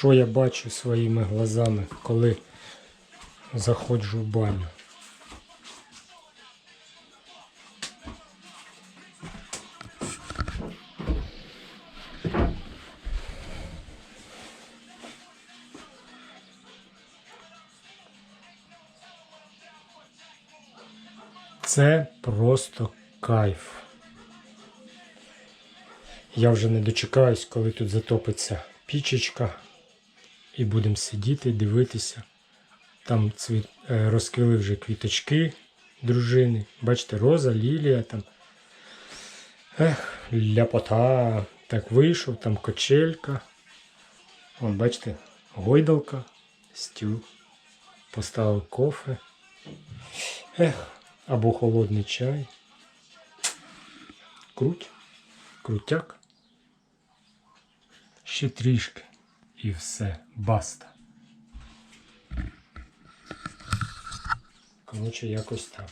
що я бачу своїми глазами, коли заходжу в баню. Це просто кайф. Я вже не дочекаюсь, коли тут затопиться пічечка, і будемо сидіти, дивитися. Там цвіт, е, розквіли вже квіточки дружини. Бачите, роза, лілія там. Ех, ляпота. Так вийшов, там качелька. Вон, бачите, гойдалка, стіл. Поставив кофе. Ех, або холодний чай. Круть, крутяк. Ще трішки. І все, баста. Коротше, якось так.